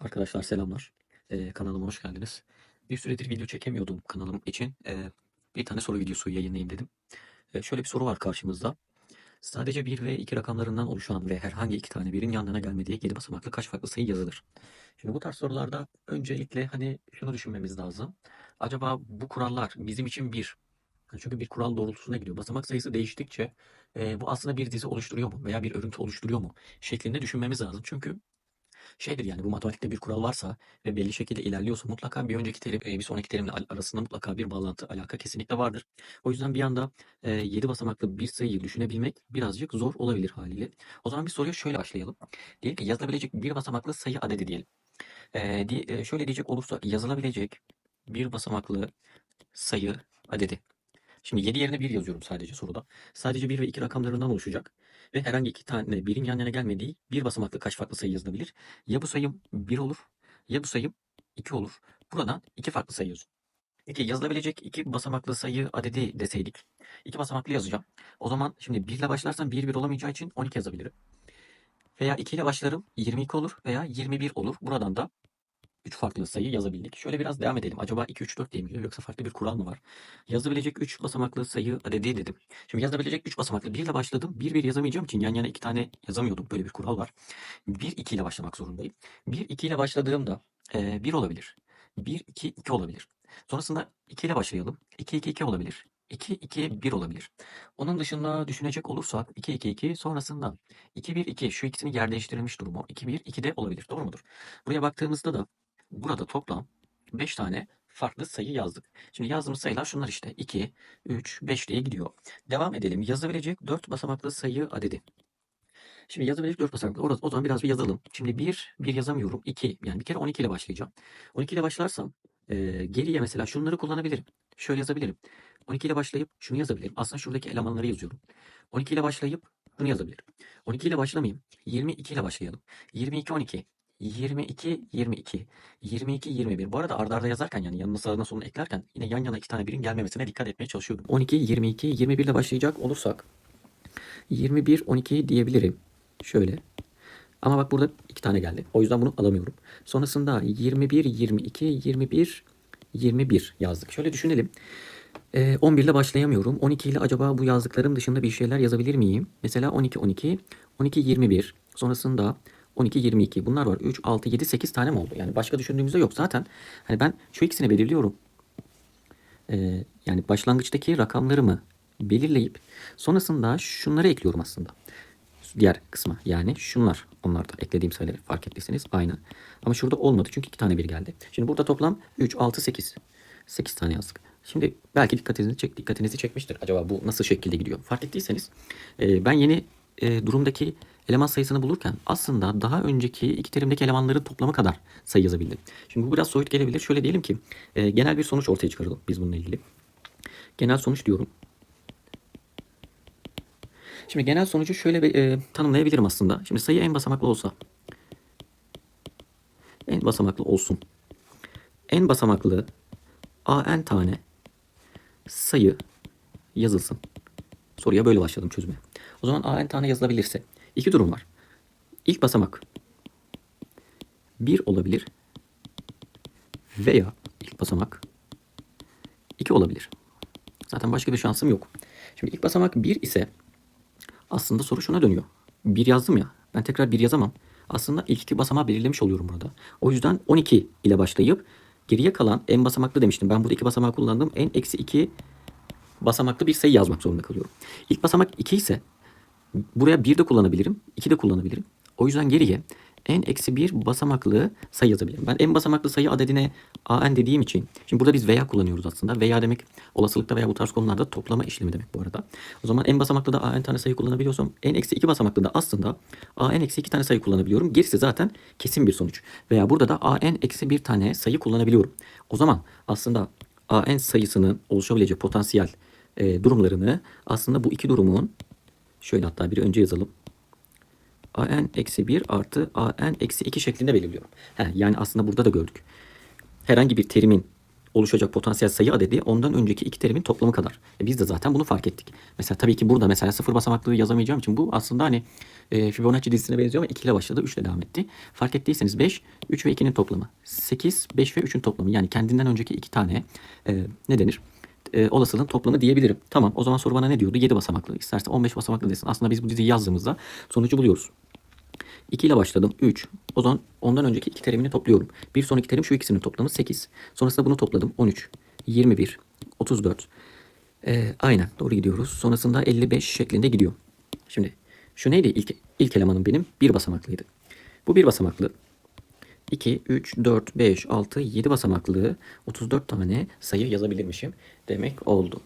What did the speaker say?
Arkadaşlar selamlar. Ee, kanalıma hoş geldiniz. Bir süredir video çekemiyordum kanalım için. Ee, bir tane soru videosu yayınlayayım dedim. Ee, şöyle bir soru var karşımızda. Sadece 1 ve 2 rakamlarından oluşan ve herhangi iki tane birin yan yana gelmediği 7 basamaklı kaç farklı sayı yazılır? Şimdi bu tarz sorularda öncelikle hani şunu düşünmemiz lazım. Acaba bu kurallar bizim için bir çünkü bir kural doğrultusuna gidiyor. Basamak sayısı değiştikçe e, bu aslında bir dizi oluşturuyor mu veya bir örüntü oluşturuyor mu şeklinde düşünmemiz lazım. Çünkü şeydir yani bu matematikte bir kural varsa ve belli şekilde ilerliyorsa mutlaka bir önceki terim e, bir sonraki terimle arasında mutlaka bir bağlantı alaka kesinlikle vardır. O yüzden bir anda e, 7 basamaklı bir sayıyı düşünebilmek birazcık zor olabilir haliyle. O zaman bir soruya şöyle başlayalım. Diyelim ki yazılabilecek bir basamaklı sayı adedi diyelim. E, e, şöyle diyecek olursak yazılabilecek bir basamaklı sayı adedi. Şimdi 7 yerine 1 yazıyorum sadece soruda. Sadece 1 ve 2 rakamlarından oluşacak. Ve herhangi iki tane birin yan yana gelmediği bir basamaklı kaç farklı sayı yazılabilir? Ya bu sayım 1 olur ya bu sayım 2 olur. Buradan iki farklı sayı yazıyorum. Peki yazılabilecek iki basamaklı sayı adedi deseydik. iki basamaklı yazacağım. O zaman şimdi 1 ile başlarsam 1 1 olamayacağı için 12 yazabilirim. Veya 2 ile başlarım 22 olur veya 21 olur. Buradan da 3 farklı sayı yazabildik. Şöyle biraz devam edelim. Acaba 2, 3, 4 diye mi gidiyor yoksa farklı bir kural mı var? Yazabilecek 3 basamaklı sayı adedi dedim. Şimdi yazabilecek 3 basamaklı 1 ile başladım. 1, 1 yazamayacağım için yan yana 2 tane yazamıyordum. Böyle bir kural var. 1, 2 ile başlamak zorundayım. 1, 2 ile başladığımda e, 1 olabilir. 1, 2, 2 olabilir. Sonrasında 2 ile başlayalım. 2, 2, 2 olabilir. 2, 2, 1 olabilir. Onun dışında düşünecek olursak 2, 2, 2 sonrasında 2, 1, 2 şu ikisini yer değiştirilmiş durumu. 2, 1, 2 de olabilir. Doğru mudur? Buraya baktığımızda da Burada toplam 5 tane farklı sayı yazdık. Şimdi yazdığımız sayılar şunlar işte. 2, 3, 5 diye gidiyor. Devam edelim. Yazabilecek 4 basamaklı sayı adedi. Şimdi yazabilecek 4 basamaklı. O zaman biraz bir yazalım. Şimdi 1, 1 yazamıyorum. 2, yani bir kere 12 ile başlayacağım. 12 ile başlarsam e, geriye mesela şunları kullanabilirim. Şöyle yazabilirim. 12 ile başlayıp şunu yazabilirim. Aslında şuradaki elemanları yazıyorum. 12 ile başlayıp bunu yazabilirim. 12 ile başlamayayım. 22 ile başlayalım. 22, 12. 22, 22, 22, 21. Bu arada arda arda yazarken yani yanına sağına sonuna eklerken yine yan yana iki tane birin gelmemesine dikkat etmeye çalışıyorum. 12, 22, 21 ile başlayacak olursak 21, 12 diyebilirim. Şöyle. Ama bak burada iki tane geldi. O yüzden bunu alamıyorum. Sonrasında 21, 22, 21, 21 yazdık. Şöyle düşünelim. Ee, 11 ile başlayamıyorum. 12 ile acaba bu yazdıklarım dışında bir şeyler yazabilir miyim? Mesela 12, 12, 12, 21. Sonrasında 12, 22. Bunlar var. 3, 6, 7, 8 tane mi oldu? Yani başka düşündüğümüzde yok. Zaten hani ben şu ikisini belirliyorum. Ee, yani başlangıçtaki rakamlarımı belirleyip sonrasında şunları ekliyorum aslında. Diğer kısma yani şunlar onlar da eklediğim sayıları fark ettiyseniz aynı. Ama şurada olmadı çünkü iki tane bir geldi. Şimdi burada toplam 3, 6, 8. 8 tane yazdık. Şimdi belki dikkatinizi, çek, dikkatinizi çekmiştir. Acaba bu nasıl şekilde gidiyor? Fark ettiyseniz e, ben yeni e, durumdaki eleman sayısını bulurken aslında daha önceki iki terimdeki elemanların toplamı kadar sayı yazabildim. Şimdi bu biraz soyut gelebilir. Şöyle diyelim ki e, genel bir sonuç ortaya çıkaralım biz bununla ilgili. Genel sonuç diyorum. Şimdi genel sonucu şöyle bir, e, tanımlayabilirim aslında. Şimdi sayı en basamaklı olsa. En basamaklı olsun. En basamaklı an tane sayı yazılsın. Soruya böyle başladım çözüme. O zaman an tane yazılabilirse iki durum var. İlk basamak 1 olabilir veya ilk basamak 2 olabilir. Zaten başka bir şansım yok. Şimdi ilk basamak 1 ise aslında soru şuna dönüyor. 1 yazdım ya. Ben tekrar 1 yazamam. Aslında ilk iki basamağı belirlemiş oluyorum burada. O yüzden 12 ile başlayıp geriye kalan en basamaklı demiştim. Ben burada iki basamağı kullandım. En eksi 2 basamaklı bir sayı yazmak zorunda kalıyorum. İlk basamak 2 ise buraya 1 de kullanabilirim. 2 de kullanabilirim. O yüzden geriye en eksi 1 basamaklı sayı yazabilirim. Ben en basamaklı sayı adedine an dediğim için. Şimdi burada biz veya kullanıyoruz aslında. Veya demek olasılıkta veya bu tarz konularda toplama işlemi demek bu arada. O zaman en basamaklı da an tane sayı kullanabiliyorsam en eksi 2 basamaklı da aslında an eksi 2 tane sayı kullanabiliyorum. Gerisi zaten kesin bir sonuç. Veya burada da an eksi 1 tane sayı kullanabiliyorum. O zaman aslında an sayısının oluşabilecek potansiyel e, durumlarını aslında bu iki durumun şöyle hatta bir önce yazalım an eksi 1 artı an eksi 2 şeklinde belirliyorum. He, yani aslında burada da gördük. Herhangi bir terimin oluşacak potansiyel sayı adedi ondan önceki iki terimin toplamı kadar. E biz de zaten bunu fark ettik. Mesela tabii ki burada mesela sıfır basamaklı yazamayacağım için bu aslında hani e, Fibonacci dizisine benziyor ama 2 ile başladı 3 ile devam etti. Fark ettiyseniz 5, 3 ve 2'nin toplamı. 8, 5 ve 3'ün toplamı. Yani kendinden önceki iki tane e, ne denir? E, olasılığın toplamı diyebilirim. Tamam o zaman soru bana ne diyordu? 7 basamaklı. İstersen 15 basamaklı desin. Aslında biz bu diziyi yazdığımızda sonucu buluyoruz. 2 ile başladım. 3. O zaman ondan önceki iki terimini topluyorum. Bir sonraki terim şu ikisinin toplamı 8. Sonrasında bunu topladım. 13, 21, 34. Ee, aynen doğru gidiyoruz. Sonrasında 55 şeklinde gidiyor. Şimdi şu neydi? İlk, ilk elemanım benim bir basamaklıydı. Bu bir basamaklı. 2, 3, 4, 5, 6, 7 basamaklı 34 tane sayı yazabilirmişim demek oldu.